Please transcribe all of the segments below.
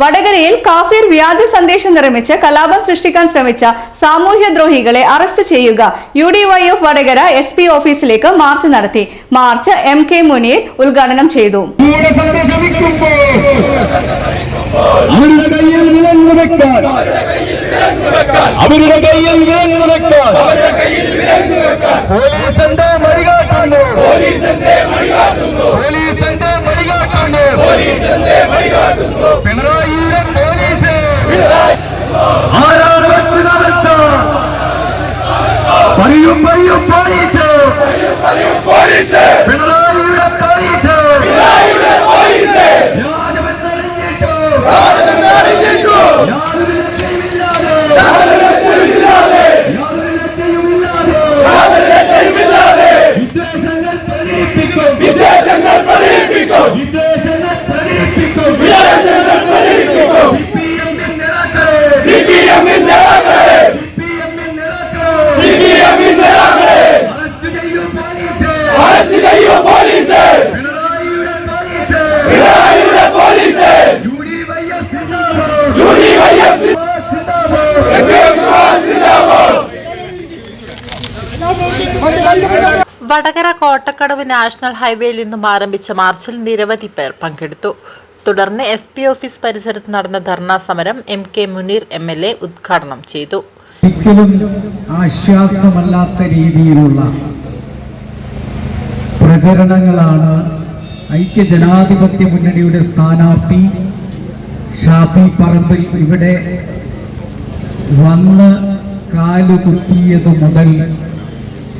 വടകരയിൽ കാഫിർ വ്യാജ സന്ദേശം നിർമ്മിച്ച് കലാപം സൃഷ്ടിക്കാൻ ശ്രമിച്ച സാമൂഹ്യദ്രോഹികളെ അറസ്റ്റ് ചെയ്യുക. U D Y F Vadakara S P ഓഫീസിലേക്ക് മാർച്ച് നടത്തി. മാർച്ച് എം കെ മുനീർ ഉദ്ഘാടനം ചെയ്തു. അവരുടെ കയ്യിൽ വിലങ്ങ് വെക്കാൻ. അവരുടെ കയ്യിൽ വിലങ്ങ് വെക്കാൻ. പോലീസിന്റെ മടികാട്ടുന്നു പോലീസിന്റെ മടികാട്ടുന്നു വടകര കോട്ടക്കടവ് നാഷണൽ ഹൈവേയിൽ നിന്നും ആരംഭിച്ച മാർച്ചിൽ നിരവധി പേർ പങ്കെടുത്തു. തുടർന്ന് എസ് പി ഓഫീസ് പരിസരത്ത് നടന്ന ധർണാ സമരം M K Muneer M L A ഉദ്ഘാടനം ചെയ്തു. ആശ്വാസമല്ലാത്ത രീതിയിലുള്ള പ്രചരണങ്ങളാണ് ഐക്യ ജനാധിപത്യ മുന്നണിയുടെ സ്ഥാനാർത്ഥി ഷാഫി പറമ്പിൽ ഇവിടെ വന്ന് കാലുകുത്തിയത് മുതൽ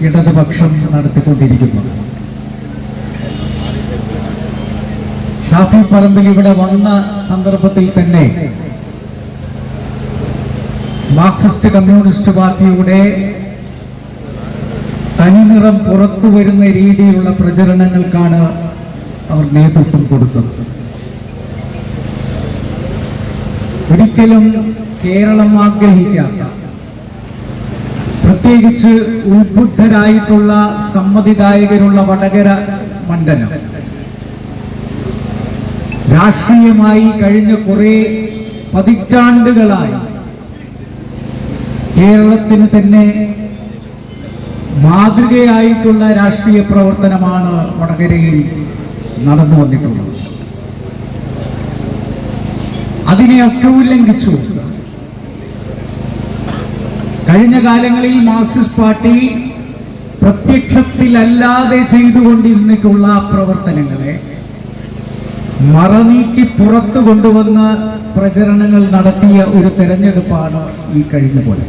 ഇടതുപക്ഷം നടത്തിക്കൊണ്ടിരിക്കുന്നത് ഷാഫി പറമ്പിൽ ഇവിടെ വന്ന സന്ദർഭത്തിൽ തന്നെ മാർക്സിസ്റ്റ് കമ്മ്യൂണിസ്റ്റ് പാർട്ടിയുടെ തനിനിറം പുറത്തു വരുന്ന രീതിയിലുള്ള പ്രചരണങ്ങൾക്കാണ് അവർ നേതൃത്വം കൊടുത്തത്. ഒരിക്കലും കേരളം ആഗ്രഹിക്കാത്ത പ്രത്യേകിച്ച് ഉത്ബുദ്ധരായിട്ടുള്ള സമ്മതിദായകരുള്ള വടകര മണ്ഡലം. രാഷ്ട്രീയമായി കഴിഞ്ഞ കുറെ പതിറ്റാണ്ടുകളായി കേരളത്തിന് തന്നെ മാതൃകയായിട്ടുള്ള രാഷ്ട്രീയ പ്രവർത്തനമാണ് വടകരയിൽ നടന്നു വന്നിട്ടുള്ളത്. അതിനെ അതിനെയൊക്കെ ഉല്ലംഘിച്ചു കഴിഞ്ഞ കാലങ്ങളിൽ മാർക്സിസ്റ്റ് പാർട്ടി പ്രത്യക്ഷത്തിലല്ലാതെ ചെയ്തുകൊണ്ടിരുന്നിട്ടുള്ള പ്രവർത്തനങ്ങളെ മറനീക്കി പുറത്തു കൊണ്ടുവന്ന പ്രചരണങ്ങൾ നടത്തിയ ഒരു തെരഞ്ഞെടുപ്പാണ് ഈ കഴിഞ്ഞ പോലെ.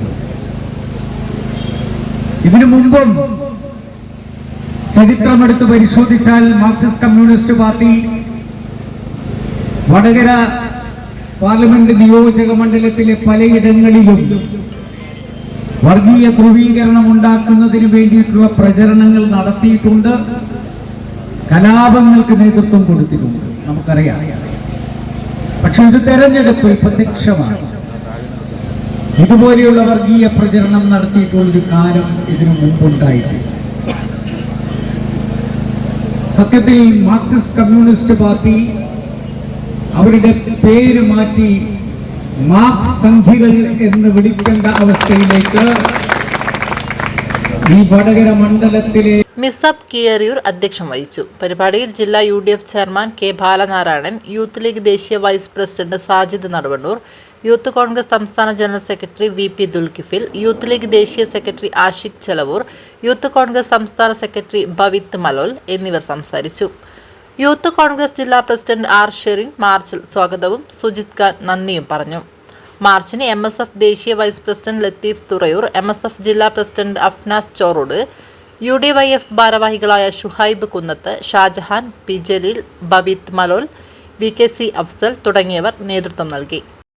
ഇതിനു മുമ്പും ചരിത്രമെടുത്ത് പരിശോധിച്ചാൽ Marxist communist party Vadakara parliament നിയോജക മണ്ഡലത്തിലെ പലയിടങ്ങളിലും വർഗീയ ധ്രുവീകരണം ഉണ്ടാക്കുന്നതിന് വേണ്ടിയിട്ടുള്ള പ്രചരണങ്ങൾ നടത്തിയിട്ടുണ്ട്. കലാപങ്ങൾക്ക് നേതൃത്വം കൊടുത്തിട്ടുണ്ട്. നമുക്കറിയാം. പക്ഷെ ഇത് തെരഞ്ഞെടുപ്പിൽ പ്രത്യക്ഷമാണ്. ഇതുപോലെയുള്ള വർഗീയ പ്രചരണം നടത്തിയിട്ടുള്ളൊരു കാലം ഇതിനു മുമ്പുണ്ടായിട്ടില്ല. സത്യത്തിൽ മാർക്സിസ്റ്റ് കമ്മ്യൂണിസ്റ്റ് പാർട്ടി അവരുടെ പേര് മാറ്റി മാർക്സ് സന്ധികൾ എന്ന് വിളിക്കേണ്ട അവസ്ഥയിലേക്ക് ഈ വടകര മണ്ഡലത്തിലെ മിസാബ് കീഴറിയൂർ അധ്യക്ഷം വഹിച്ചു. പരിപാടിയിൽ ജില്ലാ U D F chairman K Balanarayanan youth league ദേശീയ vice president Sajid Naduvannur youth Congress സംസ്ഥാന general secretary V P Dulkifil youth league ദേശീയ secretary Ashiq Chelavoor youth Congress സംസ്ഥാന സെക്രട്ടറി ഭവിത് മലോൽ എന്നിവർ സംസാരിച്ചു. യൂത്ത് കോൺഗ്രസ് ജില്ലാ പ്രസിഡന്റ് ആർ ഷെറിൻ മാർച്ചിൽ സ്വാഗതവും സുജിത് ഖാൻ നന്ദിയും പറഞ്ഞു. മാർച്ചിന് എം എസ് എഫ് ദേശീയ vice president Latheef Thurayur M S F ജില്ലാ president Afnas Chorode U D Y F ഭാരവാഹികളായ Shuhaib Kunnath Shajahan P Jaleel Babith Malol V K C Afsal തുടങ്ങിയവർ നേതൃത്വം നൽകി.